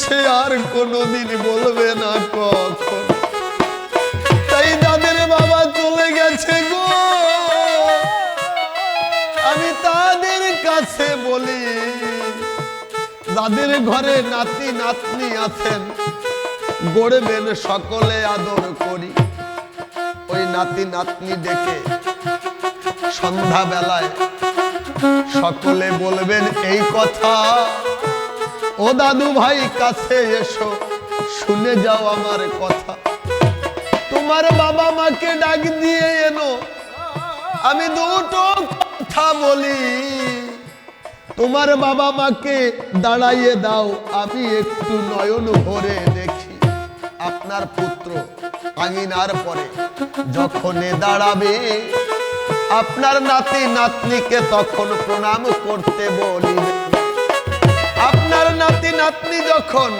সে আর কোনোদিন বলবে না কখন। তাই তাদের বাবা চলে গেছে গো, আমি তাদের কাছে বলি, যাদের ঘরে নাতি নাতনি আছেন, গড়বেন সকলে আদর করি। ওই নাতি নাতনি দেখে সন্ধ্যা বেলায় সকলে বলবেন এই কথা। ও দাদু ভাই, কাছে এসো, শুনে যাও আমার কথা। তোমার বাবা মাকে ডাক দিয়ে এনো, আমি দুটো কথা বলি। তোমার বাবা মাকে দাঁড়াইয়ে দাও, আমি একটু নয়ন ভরে দেখি। আপনার পুত্র আঙিনার পরে যখন দাঁড়াবে, আপনার নাতি নাতনিকে তখন প্রণাম করতে বলিবে। নাতি নাতনি যখন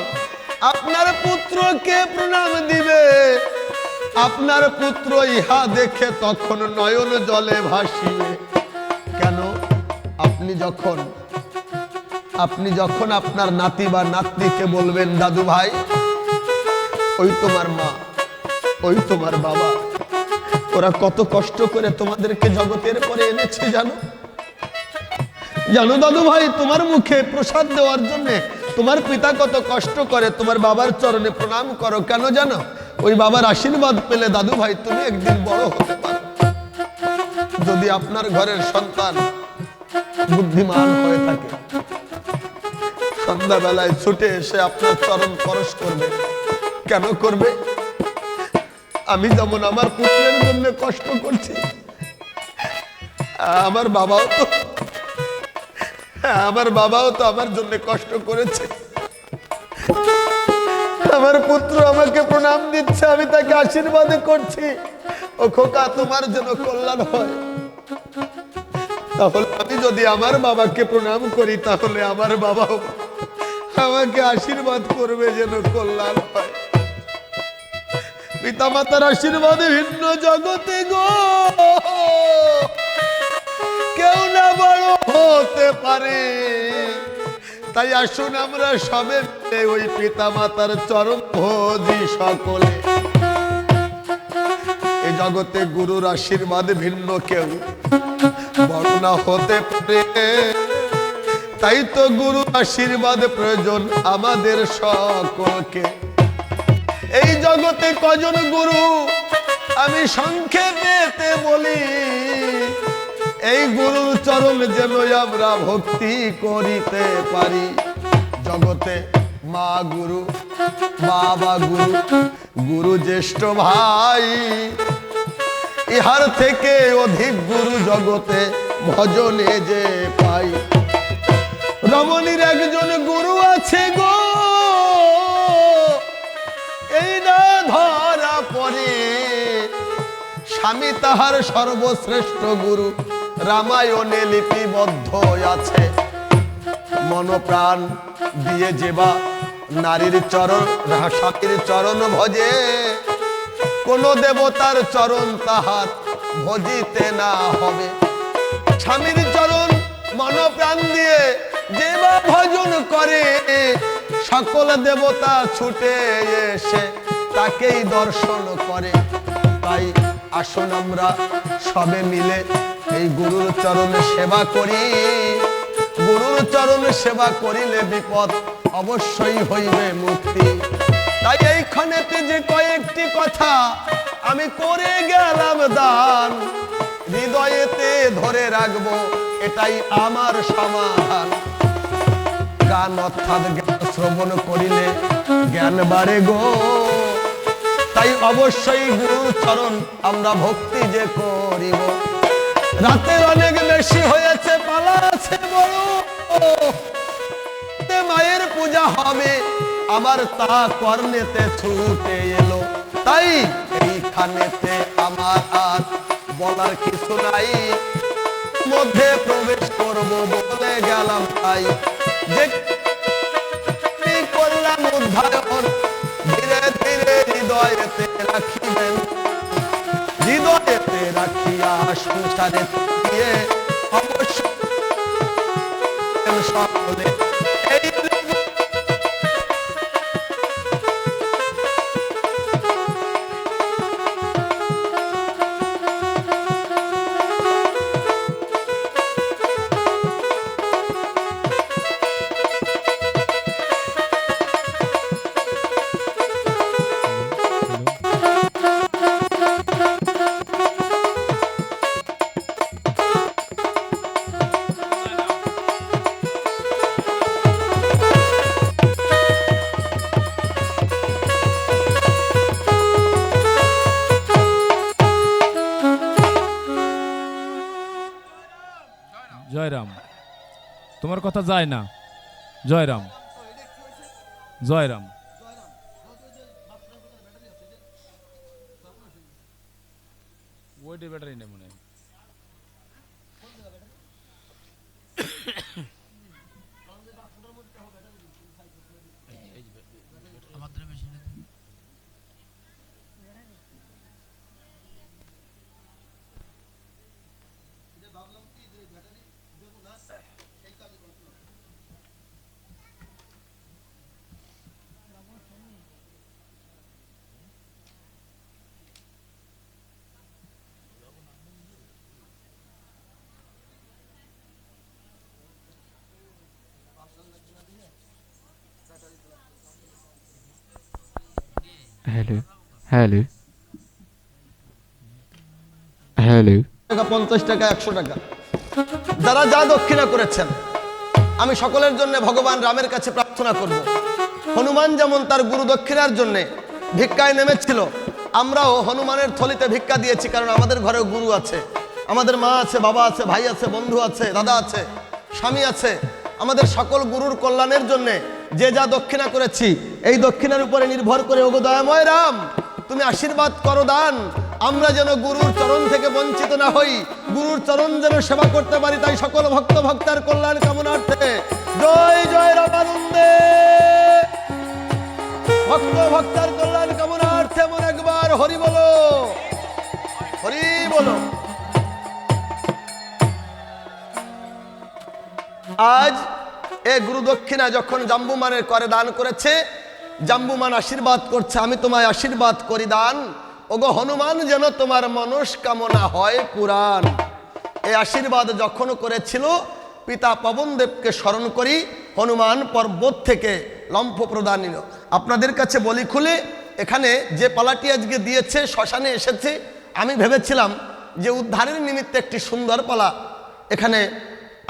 আপনার পুত্রকে প্রণাম দিবে, আপনার পুত্র ইহা দেখে তখন নয়ন জলে ভাসিবে। কেন? আপনি যখন আপনি যখন আপনার নাতি বা নাতনিকে বলবেন, দাদু ভাই, ওই তোমার মা, ওই তোমার বাবা, ওরা কত কষ্ট করে তোমাদেরকে জগতের পরে এনেছে জানো? জানো দাদু ভাই, তোমার মুখে প্রসাদ দেওয়ার জন্য তোমার পিতা কত কষ্ট করে তোমার বাবার চরণে প্রণাম করো, কেন জানো? ওই বাবার আশীর্বাদ পেলে দাদু ভাই, তুমি একদিন বড় হতে পারো। যদি আপনার ঘরের সন্তান বুদ্ধিমান হয়ে থাকে, সন্ধ্যাবেলায় ছুটে এসে আপনার চরণ খরচ করবে, কেন করবে? আমি যেমন আমার পুত্রের জন্য কষ্ট করছি, আমার বাবাও তো আমার বাবাও তো আমার জন্য কষ্ট করেছে। আমার পুত্র আমাকে প্রণাম দিচ্ছে, আমি তাকে আশীর্বাদ করছি। ও খোকা, তোমার জন্য কল্যাণ হয়। তাহলে আমি যদি আমার বাবাকে প্রণাম করি, তাহলে আমার বাবাও আমাকে আশীর্বাদ করবে যেন কল্যাণ হয়। পিতা মাতার আশীর্বাদে ভিন্ন জগতে গো! কেউ না বড় হতে পারে। তাই আসুন আমরা সবে ওই পিতা মাতার চরম ভোজি সকলে। এই জগতে গুরুর আশীর্বাদ ভিন্ন কেউ বড় না হতে পারে। তাই তো গুরু আশীর্বাদ প্রয়োজন আমাদের সকলকে। এই জগতে কজন গুরু আমি সংক্ষেপেতে বলি। এই গুরুর চরণ যেন আমরা ভক্তি করিতে পারি। জগতে মা গুরু বাবা গুরু গুরু জ্যেষ্ঠ ভাই, ইহার থেকে অধিক গুরু জগতে ভজনে যে পাই। রমণীর একজন গুরু আছে গো, এই না ধরা পরে স্বামী তাহার সর্বশ্রেষ্ঠ গুরু রামায়ণে লিপিবদ্ধ আছে। মনপ্রাণ দিয়ে যেবা নারীর চরণ স্বামীর চরণ ভজে। কোন দেবতার চরণ তাহার ভজিতে না হবে। স্বামীর চরণ মনপ্রাণ দিয়ে যে বা ভজন করে। সকল দেবতা ছুটে এসে তাকেই দর্শন করে। তাই আসুন আমরা সবে মিলে এই গুরুর চরণে সেবা করি, গুরুর চরণে সেবা করিলে বিপদ অবশ্যই হইবে মুক্তি। তাই এইখানেতে যে কয়েকটি কথা আমি করে গেলাম দান, হৃদয়েতে ধরে রাখব এটাই আমার সমাধান। গান অর্থাৎ জ্ঞান শ্রবণ করিলে জ্ঞান বাড়ে গো। তাই অবশ্যই গুরুর চরণ আমরা ভক্তি যে করিব। রাতের অনেক বেশি হয়েছে, পালা আছে বড়। মায়ের পূজা হবে আমার তা কর্ণেতে ছুটে এলো। তাই এইখানেতে আমার আর বলার কিছু নাই। মধ্যে প্রবেশ করব বলে গেলাম তাই। করলাম উদ্ধার ধীরে ধীরে হৃদয়েতে রাখিবেন। হৃদয়েতে রাখিয়া সংসারে দিয়ে অবশ্য সকলে কথা যায় না। জয়রাম। জয়রাম। ওইটাই ব্যাটারি নেই মনে হয়। Hello. Hello. Hello. টাকা, পঞ্চাশ টাকা, একশো টাকা যারা যা দক্ষিণা করেছেন, আমি সকলের জন্য ভগবান রামের কাছে প্রার্থনা করব হনুমান যেমন তার গুরু দক্ষিণার জন্য ভিক্ষায় নেমেছিল, আমরাও হনুমানের থলিতে ভিক্ষা দিয়েছি, কারণ আমাদের ঘরে গুরু আছে আমাদের মা আছে, বাবা আছে, ভাই আছে, বন্ধু আছে, দাদা আছে, স্বামী আছে আমাদের সকল গুরুর কল্যাণের জন্য যে যা দক্ষিণা করেছি, এই দক্ষিণার উপরে নির্ভর করে, ওগো দয়াময় রাম, তুমি আশীর্বাদ করো দান। আমরা যেন গুরুর চরণ থেকে বঞ্চিত না হই, গুরুর চরণ যেন সেবা করতে পারি তাই সকল ভক্ত ভক্তার কল্যাণ কামনার্থে। জয় জয় রামানন্দে। ভক্ত ভক্তার কল্যাণ কামনার্থে এমন একবার হরি বলো। হরি বলো। আজ এ গুরু দক্ষিণা যখন জাম্বুমানের করে দান করেছে, জাম্বুমান আশীর্বাদ করছে, আমি তোমায় আশীর্বাদ করি দান। ওগো হনুমান, যেন তোমার মনস্কামনা হয় পুরাণ। এই আশীর্বাদ যখন করেছিল, পিতা পবনদেবকে স্মরণ করি, হনুমান পর্বত থেকে লম্ফ প্রদান নিল। আপনাদের কাছে বলি খুলে, এখানে যে পালাটি আজকে দিয়েছে, শ্মশানে এসেছে, আমি ভেবেছিলাম যে উদ্ধারের নিমিত্তে একটি সুন্দর পালা এখানে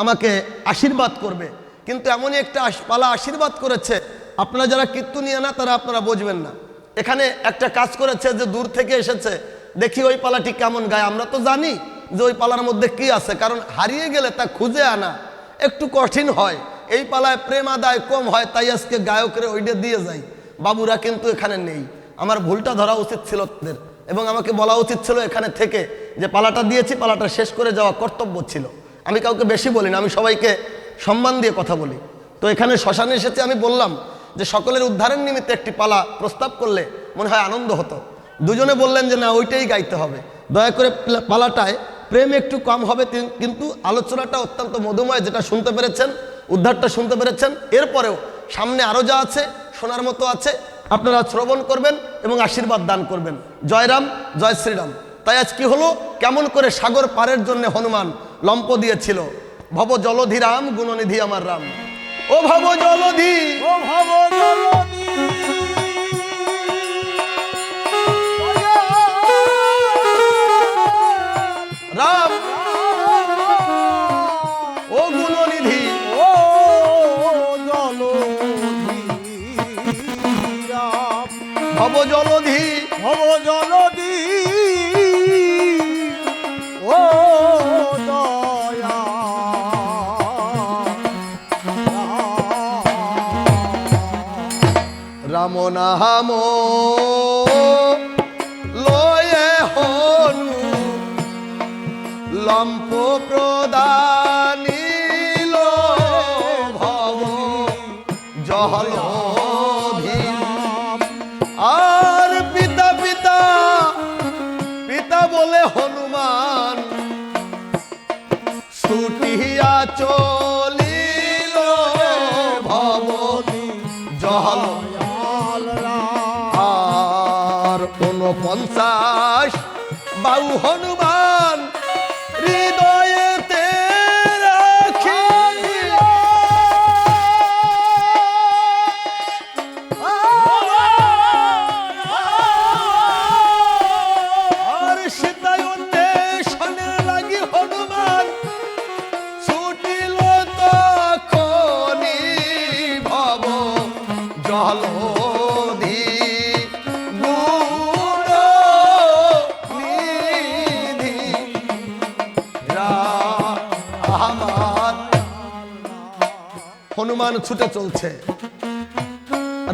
আমাকে আশীর্বাদ করবে। কিন্তু এমনই একটা পালা আশীর্বাদ করেছে। আপনারা যারা কীর্তনিয়া না, তারা আপনারা বুঝবেন না। এখানে একটা কাজ করেছে যে দূর থেকে এসেছে। দেখি ওই পালাটি কেমন গায়। আমরা তো জানি যে ওই পালার মধ্যে কি আছে, কারণ হারিয়ে গেলে তা খুঁজে আনা একটু কঠিন হয়। এই পালায় প্রেম আদায় কম হয়, তাই আজকে গায়কের ওইটা দিয়ে যাই। বাবুরা কিন্তু এখানে নেই। আমার ভুলটা ধরা উচিত ছিল তাদের। এবং আমাকে বলা উচিত ছিল এখানে থেকে যে পালাটা দিয়েছি, পালাটা শেষ করে যাওয়া কর্তব্য ছিল। আমি কাউকে বেশি বলি না আমি সবাইকে সম্মান দিয়ে কথা বলি। তো এখানে শ্মশানে এসেছে, আমি বললাম যে সকলের উদ্ধারের নিমিত্তে একটি পালা প্রস্তাব করলে মনে হয় আনন্দ হতো। দুজনে বললেন যে না, ওইটাই গাইতে হবে। দয়া করে প্লা- পালাটায় প্রেম একটু কম হবে কিন্তু আলোচনাটা অত্যন্ত মধুময়, যেটা শুনতে পেরেছেন, উদ্ধারটা শুনতে পেরেছেন। এরপরেও সামনে আরও যা আছে, শোনার মতো আছে, আপনারা শ্রবণ করবেন এবং আশীর্বাদ দান করবেন। জয়রাম জয় শ্রীরাম। তাই আজ কি হলো? কেমন করে সাগর পারের জন্য হনুমান লম্প দিয়েছিল। ভব জলধি রাম গুণনিধি আমার রাম। ও ভব জলধি ও ভব জলধি রাম। ও গুণনিধি। ও জলধি রাম। ভব জলধি ভব জলধি নাম লয়ে হনু লম্প প্রদানিল আর পঞ্চাশ। বাউ হনুমান হনুমান ছুটে চলছে।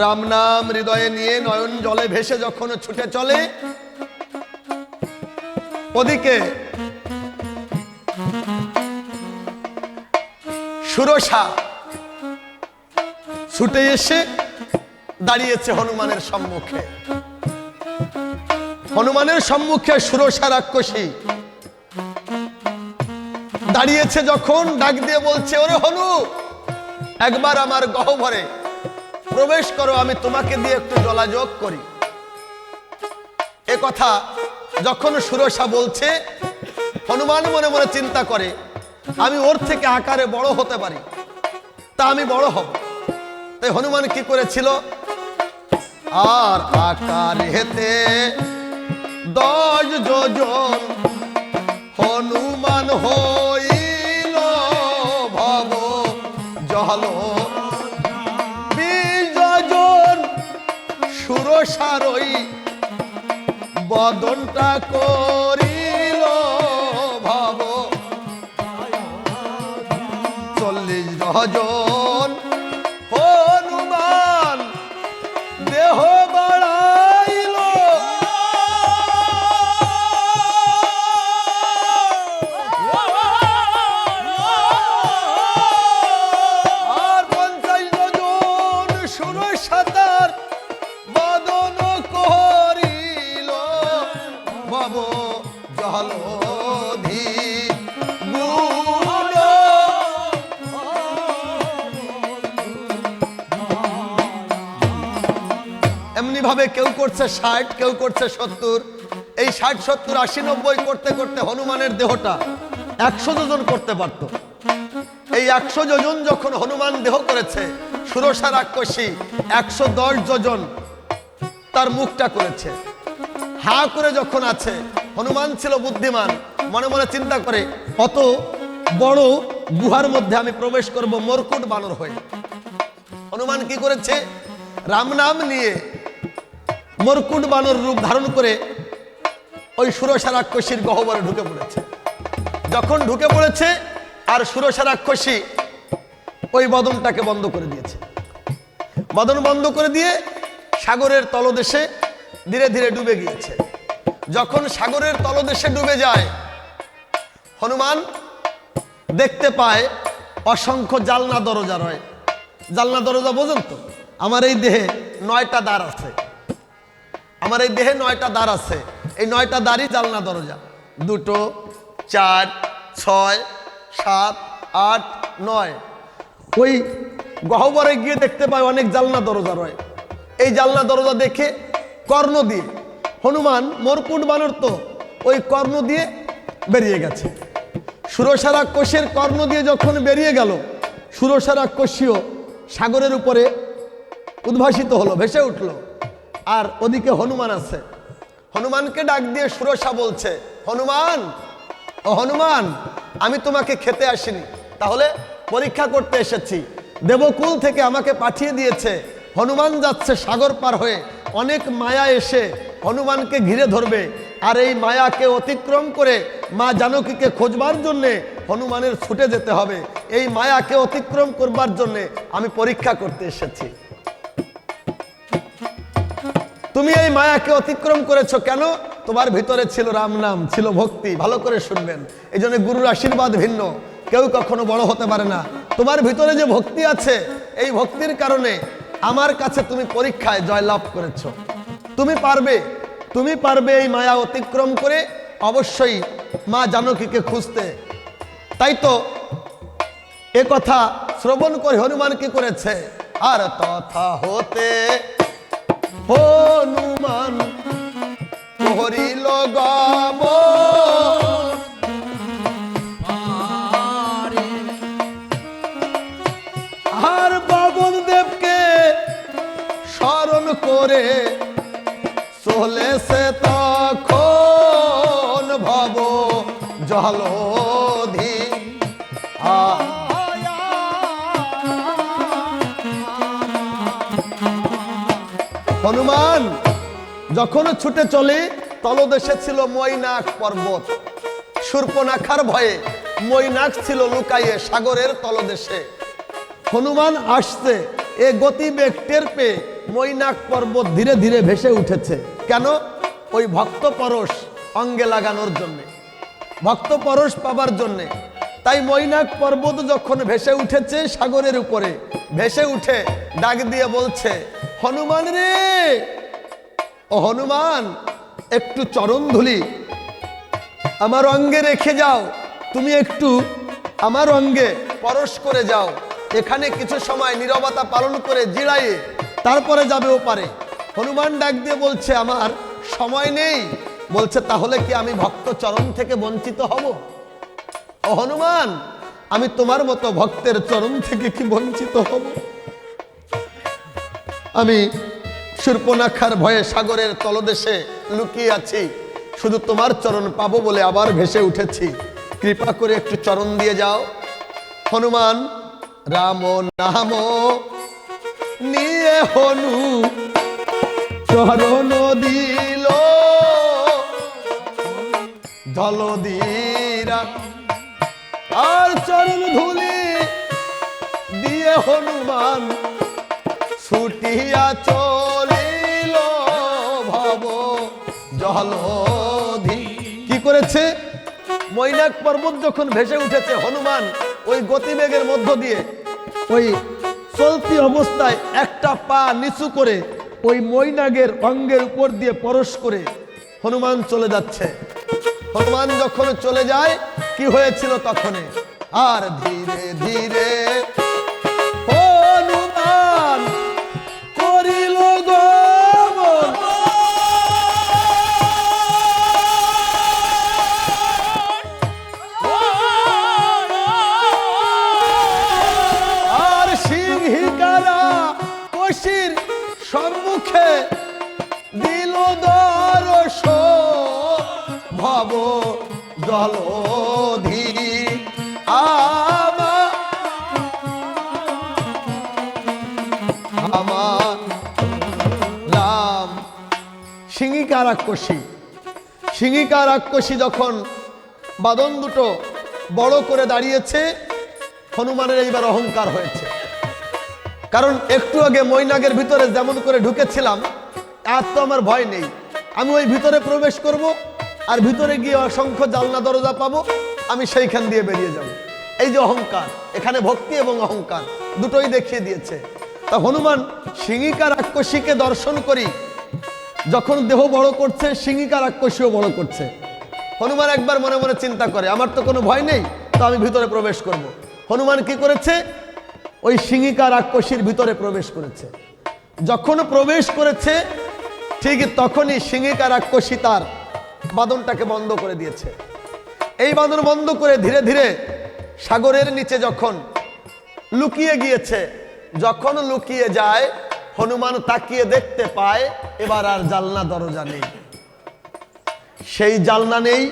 রাম নাম হৃদয়ে নিয়ে নয়ন জলে ভেসে যখন ছুটে চলে, ওদিকে সুরসা ছুটে এসে দাঁড়িয়েছে হনুমানের সম্মুখে। হনুমানের সম্মুখে সুরসা রাক্ষসী দাঁড়িয়েছে যখন, ডাক দিয়ে বলছে, ওরে হনু একবার আমার গহ্বরে প্রবেশ করো, আমি তোমাকে দিয়ে একটু জলাযোগ করি। এ কথা যখন সুরসা বলছে, হনুমান মনে মনে চিন্তা করে, আমি ওর থেকে আকারে বড় হতে পারি, তা আমি বড় হব। তাই হনুমান কি করেছিল? আর আকার হেতে দশ যোজন হনুমান হইল সুরসারই বদনটা করিল ভাব। চল্লিশ জন ভাবে কেউ করছে ষাট, কেউ করছে সত্তর। এই ষাট, সত্তর, আশি, নব্বই করতে করতে হনুমানের দেহটা একশো যোজন করতে পারত। এই একশো যোজন যখন হনুমান দেহ করেছে, সুরসা রাক্ষসী একশো দশ যোজন তার মুখটা করেছে। হা করে যখন আছে, হনুমান ছিল বুদ্ধিমান, মনে মনে চিন্তা করে, অত বড় গুহার মধ্যে আমি প্রবেশ করব, মরকুট বানর হয়ে। হনুমান কি করেছে? রাম নাম নিয়ে মরকুট বানর রূপ ধারণ করে ওই সুরসা রাক্ষসীর গহ্বরে ঢুকে পড়েছে। যখন ঢুকে পড়েছে, আর সুরসা রাক্ষসী ওই বদনটাকে বন্ধ করে দিয়েছে। বদন বন্ধ করে দিয়ে সাগরের তলদেশে ধীরে ধীরে ডুবে গিয়েছে। যখন সাগরের তলদেশে ডুবে যায়, হনুমান দেখতে পায় অসংখ্য জালনা দরজা রয়। জালনা দরজা বোঝেন তো? আমার এই দেহে নয়টা দ্বার আছে। আমার এই দেহে নয়টা দ্বার আছে। এই নয়টা দ্বারই জালনা দরজা। দুটো, চার, ছয়, সাত, আট, নয়। ওই গহ্বরে গিয়ে দেখতে পায় অনেক জালনা দরজা রয়। এই জালনা দরজা দেখে কর্ণ দিয়ে, হনুমান, মরকুট বানর তো, ওই কর্ণ দিয়ে বেরিয়ে গেছে। সুরসারা কোষের কর্ণ দিয়ে যখন বেরিয়ে গেল, সুরসারা কোষীয় সাগরের উপরে উদ্ভাসিত হলো, ভেসে উঠল। আর ওদিকে হনুমান আছে। হনুমানকে ডাক দিয়ে সুরসা বলছে, হনুমান, ও হনুমান, আমি তোমাকে খেতে আসিনি। তাহলে পরীক্ষা করতে এসেছি। দেবকুল থেকে আমাকে পাঠিয়ে দিয়েছে। হনুমান যাচ্ছে সাগর পার হয়ে। অনেক মায়া এসে হনুমানকে ঘিরে ধরবে। আর এই মায়াকে অতিক্রম করে মা জানকীকে খোঁজবার জন্যে হনুমানের ছুটে যেতে হবে। এই মায়াকে অতিক্রম করবার জন্যে আমি পরীক্ষা করতে এসেছি। তুমি এই মায়াকে অতিক্রম করেছ কেন? তোমার ভিতরে ছিল রাম নাম, ছিল ভক্তি, ভালো করে শুনবেন। এই জন্য গুরুর আশীর্বাদ ভিন্ন। কেউ কখনো বড় হতে পারে না। তোমার ভিতরে যে ভক্তি আছে, এই ভক্তির কারণে আমার কাছে তুমি পরীক্ষায় জয়লাভ করেছ। তুমি পারবে তুমি পারবে এই মায়া অতিক্রম করে অবশ্যই মা জানকীকে খুঁজতে। তাই তো এ কথা শ্রবণ করে হনুমান কি করেছে? আর তথা হতে হনুমান হরিল গব যখন ছুটে চলে, তলদেশে ছিল মৈনাক পর্বত। সূর্পনাখার ভয়ে মৈনাক ছিল লুকাইয়ে সাগরের তলদেশে। হনুমান আসছে, এ গতিবেগ টের পেয়ে মৈনাক পর্বত ধীরে ধীরে ভেসে উঠেছে। কেন? ওই ভক্ত পরশ অঙ্গে লাগানোর জন্যে। ভক্ত পরশ পাবার জন্যে। তাই মৈনাক পর্বত যখন ভেসে উঠেছে সাগরের উপরে, ভেসে উঠে ডাক দিয়ে বলছে, হনুমান রে ও হনুমান, একটু চরণ ধুলি। আমার অঙ্গে রেখে যাও। তুমি একটু আমার অঙ্গে পরশ করে যাও। এখানে কিছু সময় নীরবতা পালন করে জিড়াইয়ে তারপরে যাবে ও পারে হনুমান ডাক দিয়ে বলছে, আমার সময় নেই। বলছে, তাহলে কি আমি ভক্ত চরণ থেকে বঞ্চিত হব? ও হনুমান, আমি তোমার মতো ভক্তের চরণ থেকে কি বঞ্চিত হব? আমি সুর্পনাখার ভয়ে সাগরের তলদেশে লুকিয়ে আছি। শুধু তোমার চরণ পাবো বলে আবার ভেসে উঠেছি। কৃপা করে একটু চরণ দিয়ে যাও। হনুমান, রাম নাম নিয়ে হনু। চরণ দিল আর চরণ ধুলি দিয়ে হনুমান, ছুটিয়া চলিল করেছে মৈনাক পর্বত যখন ভেসে উঠেছে হনুমান ওই গতিবেগের মধ্য দিয়ে, ওই চলতি অবস্থায় একটা পা নিচু করে ওই মৈনাগের অঙ্গের উপর দিয়ে পরশ করে হনুমান চলে যাচ্ছে। হনুমান যখন চলে যায়, কি হয়েছিল তখনে? আর ধীরে ধীরে জলধি সিংহিকা রাক্ষসী সিংহিকা রাক্ষসী যখন বাদন দুটো বড় করে দাঁড়িয়েছে, হনুমানের এইবার অহংকার হয়েছে। কারণ একটু আগে মৈনাগের ভিতরে যেমন করে ঢুকেছিলাম, আর তো আমার ভয় নেই। আমি ওই ভিতরে প্রবেশ করব আর ভিতরে গিয়ে অসংখ্য জালনা দরজা পাবো, আমি সেইখান দিয়ে বেরিয়ে যাব। এই যে অহংকার, এখানে ভক্তি এবং অহংকার, দুটোই দেখিয়ে দিয়েছে। তা হনুমান, সিংহিকা রাক্ষসীকে দর্শন করি। যখন দেহ বড় করছে, সিংহিকা রাক্ষসীও বড় করছে। হনুমান একবার মনে মনে চিন্তা করে, আমার তো কোনো ভয় নেই, তো আমি ভিতরে প্রবেশ করব। হনুমান কি করেছে? ওই সিংহিকা রাক্ষসীর ভিতরে প্রবেশ করেছে। যখন প্রবেশ করেছে, ঠিক তখনই সিংহিকা রাক্ষসী তার বাদনটাকে বন্ধ করে দিয়েছে। এই বাঁধন বন্ধ করে ধীরে ধীরে সাগরের নিচে যখন লুকিয়ে গিয়েছে, যখন লুকিয়ে যায়, হনুমান তাকিয়ে দেখতে পায়, এবার আর জালনা দরজা নেই। সেই জালনা নেই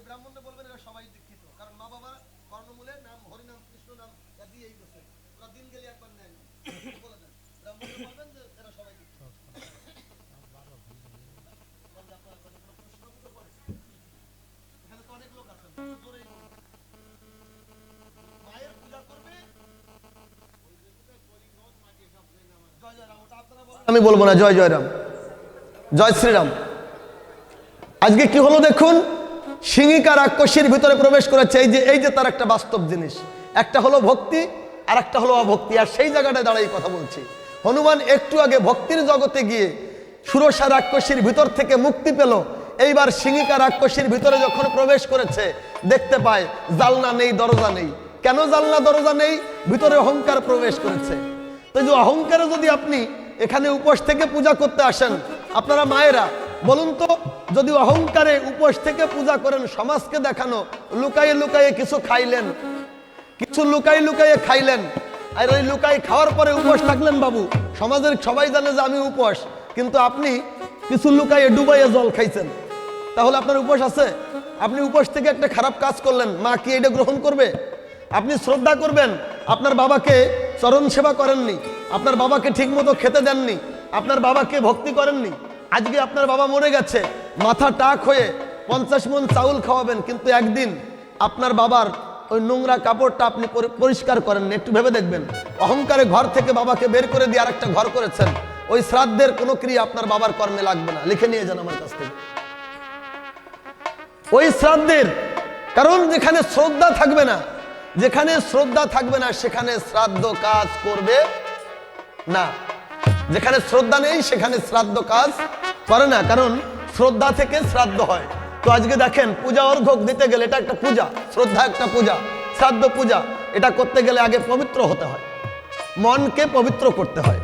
ওই ব্রাহ্মণরা বলবেন এরা সবাই দীক্ষিত কারণ মা বাবা কর্ণমূলে নাম, হরিনাম, কৃষ্ণ নাম এ দিয়েই গেছে ওরা দিন গেলে একবার নেয়। আমি বলব না। জয় জয় রাম জয় শ্রীরাম। আজকে কি হলো দেখুন? সিংহিকা রাক্ষসীর ভিতরে প্রবেশ করেছে। এই যে এই যে তার একটা বাস্তব জিনিস। একটা হলো ভক্তি আর একটা হলো অভক্তি। আর সেই জায়গাটায় দাঁড়াই কথা বলছি। হনুমান একটু আগে ভক্তির জগতে গিয়ে সুরসা রাক্ষসীর ভিতর থেকে মুক্তি পেল। এইবার সিংহিকা রাক্ষসীর ভিতরে যখন প্রবেশ করেছে, দেখতে পায় জালনা নেই, দরজা নেই। কেন জালনা, দরজা নেই? ভিতরে অহংকার প্রবেশ করেছে। তো যে অহংকারে যদি আপনি এখানে উপোস থেকে পূজা করতে আসেন, আপনারা মায়েরা বলুন তো, যদি অহংকারে উপোস থেকে পূজা করেন, সমাজকে দেখানো লুকাইয়ে লুকাইয়ে কিছু খাইলেন, কিছু লুকাই লুকাইয়ে খাইলেন, আর ওই লুকাই খাওয়ার পরে উপোস থাকলেন বাবু, সমাজের সবাই জানে যে আমি উপোস, কিন্তু আপনি কিছু লুকাইয়ে ডুবাইয়ে জল খাইছেন। তাহলে আপনার উপোস আছে? আপনি উপোস থেকে একটা খারাপ কাজ করলেন, মা কি এটা গ্রহণ করবে? আপনি শ্রদ্ধা করবেন, আপনার বাবাকে চরণ সেবা করেননি, আপনার বাবাকে ঠিকমতো খেতে দেননি, আপনার বাবাকে ভক্তি করেননি আজকে আপনার বাবা মরে গেছে, মাথা টাক হয়ে পঞ্চাশ মন চাউল খাওয়াবেন, কিন্তু একদিন আপনার বাবার ওই নোংরা কাপড়টা আপনি পরি- পরিষ্কার করেননি একটু ভেবে দেখবেন। অহংকারে ঘর থেকে বাবাকে বের করে দিয়ে আরেকটা ঘর করেছেন। ওই শ্রাদ্ধের কোনো ক্রিয়া আপনার বাবার কর্মে লাগবে না, লিখে নিয়ে যান আমার কাছ থেকে। ওই শ্রাদ্ধের কারণ যেখানে শ্রদ্ধা থাকবে না, যেখানে শ্রদ্ধা থাকবে না, সেখানে শ্রাদ্ধ কাজ করবে না। যেখানে শ্রদ্ধা নেই, সেখানে শ্রাদ্ধ কাজ করে না, কারণ শ্রদ্ধা থেকে শ্রাদ্ধ হয়। তো আজকে দেখেন, পূজা অর্ঘক দিতে গেলে এটা একটা পূজা, শ্রদ্ধা একটা পূজা, শ্রাদ্ধ পূজা, এটা করতে গেলে আগে পবিত্র হতে হয়। মনকে পবিত্র করতে হয়,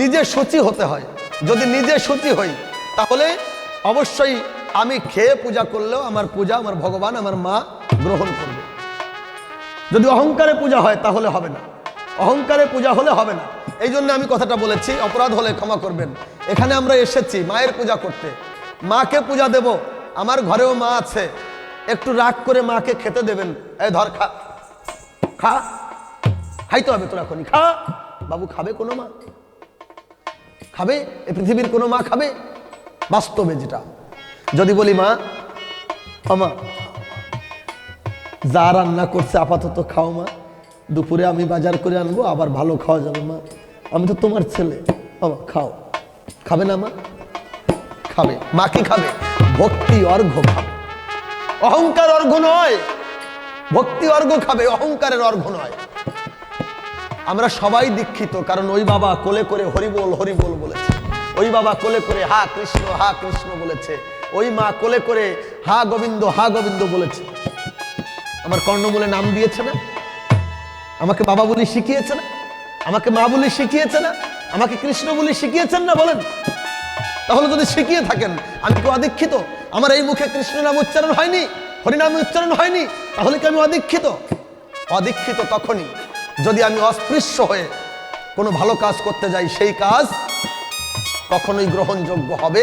নিজে সূচি হতে হয়। যদি নিজে সূচি হই, তাহলে অবশ্যই আমি খেয়ে পূজা করলেও আমার পূজা, আমার ভগবান, আমার মা গ্রহণ করবে। যদি অহংকারে পূজা হয়, তাহলে হবে না। অহংকারে পূজা হলে হবে না। এই জন্য আমি কথাটা বলেছি, অপরাধ হলে ক্ষমা করবেন। এখানে আমরা এসেছি মায়ের পূজা করতে। মাকে পূজা দেব, আমার ঘরেও মা আছে। একটু রাগ করে মাকে খেতে দেবেন। এই ধর, খা। খা। খাইতে হবে তোরা এখনই। খা। বাবু, খাবে কোনো মা? খাবে? এই পৃথিবীর কোনো মা খাবে? বাস্তবে যেটা। যদি বলি, মা ও মা যা রান্না করছে আপাতত খাও মা। দুপুরে আমি বাজার করে আনব, আবার ভালো খাওয়া যাবে মা। আমি তো তোমার ছেলে। বাবা, খাও। খাবে না মা? খাবে। মা কি খাবে? ভক্তি অর্ঘ খাবে। অহংকার অর্ঘ নয়। ভক্তি অর্ঘ খাবে, অহংকারের অর্ঘ নয়। আমরা সবাই দীক্ষিত, কারণ ওই বাবা কোলে করে হরিবোল হরিবোল বলেছে। ওই বাবা কোলে করে হা কৃষ্ণ হা কৃষ্ণ বলেছে। ওই মা কোলে করে হা গোবিন্দ হা গোবিন্দ বলেছে। আমার কর্ণমূলে নাম দিয়েছে না? আমাকে বাবা বলি শিখিয়েছে না? আমাকে মা বলি শিখিয়েছে না? আমাকে কৃষ্ণ বলি শিখিয়েছেন না বলেন? তাহলে যদি শিখিয়ে থাকেন, আমি কি অদীক্ষিত? আমার এই মুখে কৃষ্ণ নাম উচ্চারণ হয়নি? হরিনাম উচ্চারণ হয়নি? তাহলে কি আমি অদীক্ষিত? অদীক্ষিত তখনই যদি আমি অস্পৃশ্য হয়ে কোনো ভালো কাজ করতে যাই, সেই কাজ কখনোই গ্রহণযোগ্য হবে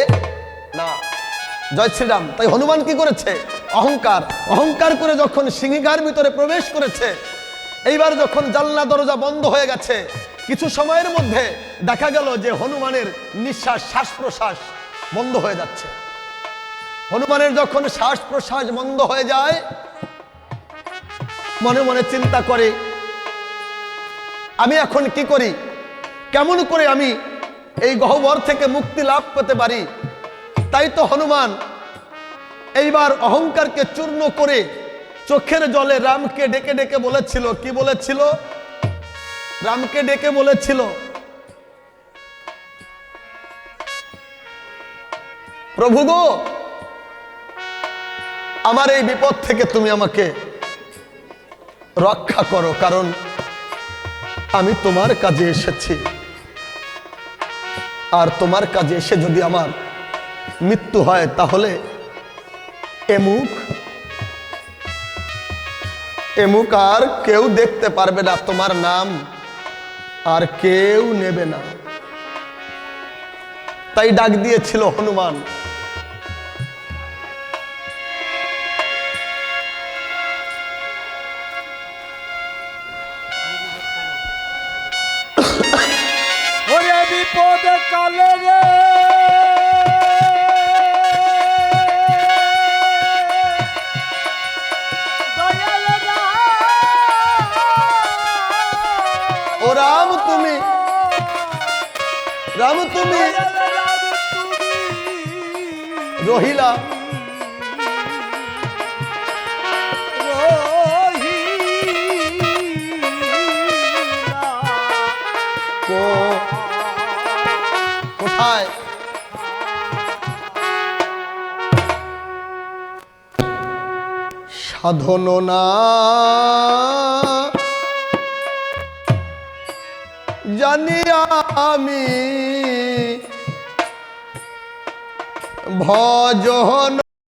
না। জয় শ্রীরাম, তাই হনুমান কি করেছে? অহংকার অহংকার করে যখন সিংহিকার ভিতরে প্রবেশ করেছে এইবার যখন জানলা দরজা বন্ধ হয়ে গেছে, কিছু সময়ের মধ্যে দেখা গেল যে হনুমানের নিঃশ্বাস শ্বাস প্রশ্বাস বন্ধ হয়ে যাচ্ছে। হনুমানের যখন শ্বাস প্রশ্বাস বন্ধ হয়ে যায়, মনে মনে চিন্তা করে, আমি এখন কি করি? কেমন করে আমি এই গহ্বর থেকে মুক্তি লাভ করতে পারি? তাই তো হনুমান এইবার অহংকারকে চূর্ণ করে চোখের জলে রামকে ডেকে ডেকে বলেছিল, কি বলেছিল? রামকে ডেকে বলেছিল, প্রভু গো, আমার এই বিপদ থেকে তুমি আমাকে রক্ষা করো, কারণ আমি তোমার কাজে এসেছি। আর তোমার কাজে এসে যদি আমার মৃত্যু হয়, তাহলে এমুখ আর কেউ দেখতে পারবে না তোমার নাম, আর কেউ নেবে না। তাই ডাক দিয়েছিল হনুমান। রহিলা। কোথায়? সাধন না। জানি আমি ভজন